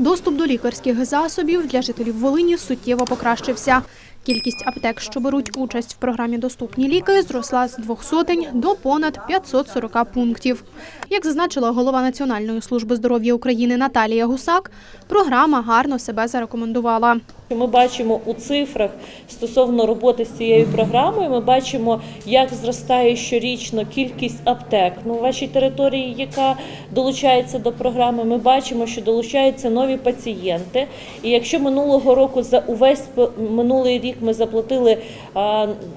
Доступ до лікарських засобів для жителів Волині суттєво покращився. Кількість аптек, що беруть участь в програмі Доступні ліки, зросла з двох сотень до понад 540 пунктів. Як зазначила голова Національної служби здоров'я України Наталія Гусак, програма гарно себе зарекомендувала. Ми бачимо у цифрах стосовно роботи з цією програмою. Ми бачимо, як зростає щорічно кількість аптек. У вашій території, яка долучається до програми, ми бачимо, що долучаються нові пацієнти. І якщо минулого року за увесь минулий рік ми заплатили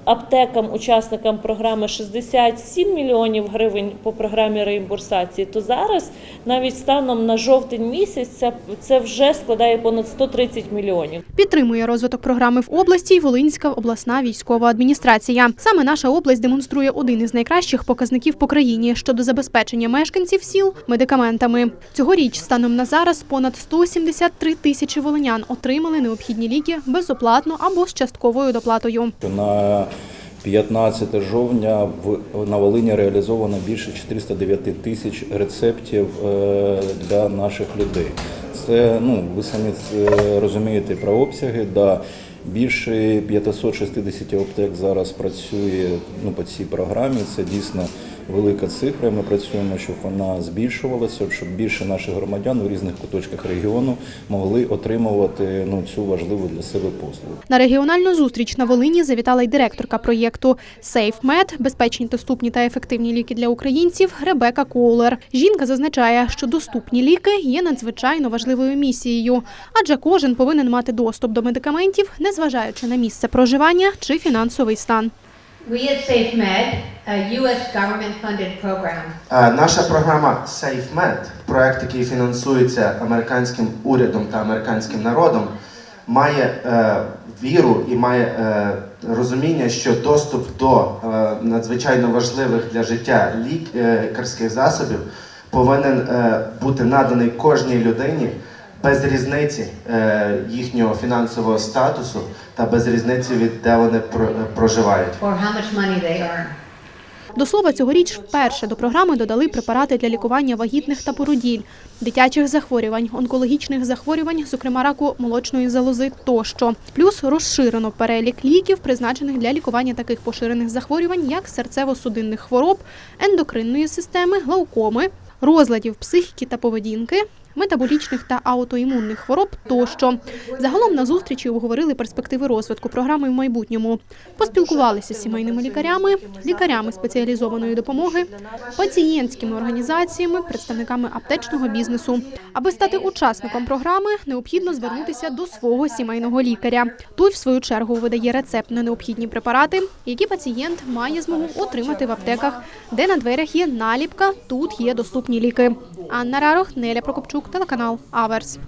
аптекам, учасникам програми 67 мільйонів гривень по програмі реімбурсації, то зараз навіть станом на жовтень місяць це вже складає понад 130 мільйонів. Підтримує розвиток програми в області й Волинська обласна військова адміністрація. Саме наша область демонструє один із найкращих показників по країні щодо забезпечення мешканців сіл медикаментами. Цьогоріч, станом на зараз, понад 173 тисячі волинян отримали необхідні ліки безоплатно або з частковою доплатою. На 15 жовтня на Волині реалізовано більше 409 тисяч рецептів е, для наших людей. Це ну ви самі е, розумієте про обсяги. Да, більше 560 аптек зараз працює ну, по цій програмі. Це дійсно велика цифра. Ми працюємо, щоб вона збільшувалася, щоб більше наших громадян у різних куточках регіону могли отримувати ну, цю важливу для себе послугу. На регіональну зустріч на Волині завітала й директорка проєкту SafeMed – безпечні, доступні та ефективні ліки для українців Ребека Коулер. Жінка зазначає, що доступні ліки є надзвичайно важливою місією, адже кожен повинен мати доступ до медикаментів, незважаючи на місце проживання чи фінансовий стан. Наша програма SafeMed, проект, який фінансується американським урядом та американським народом, має е, віру і має е, розуміння, що доступ до е, надзвичайно важливих для життя лікарських засобів повинен е, бути наданий кожній людині без різниці е, їхнього фінансового статусу та без різниці від де вони про- проживають. До слова, цьогоріч вперше до програми додали препарати для лікування вагітних та породіль, дитячих захворювань, онкологічних захворювань, зокрема раку молочної залози тощо. Плюс розширено перелік ліків, призначених для лікування таких поширених захворювань, як серцево-судинних хвороб, ендокринної системи, глаукоми, розладів психіки та поведінки. Метаболічних та аутоімунних хвороб тощо загалом на зустрічі обговорили перспективи розвитку програми в майбутньому. Поспілкувалися з сімейними лікарями, лікарями спеціалізованої допомоги, пацієнтськими організаціями, представниками аптечного бізнесу. Аби стати учасником програми, необхідно звернутися до свого сімейного лікаря. Той, в свою чергу, видає рецепт на необхідні препарати, які пацієнт має змогу отримати в аптеках, де на дверях є наліпка. Тут є доступні ліки. Анна Рарох, Неля Прокопчук, телеканал Аверс.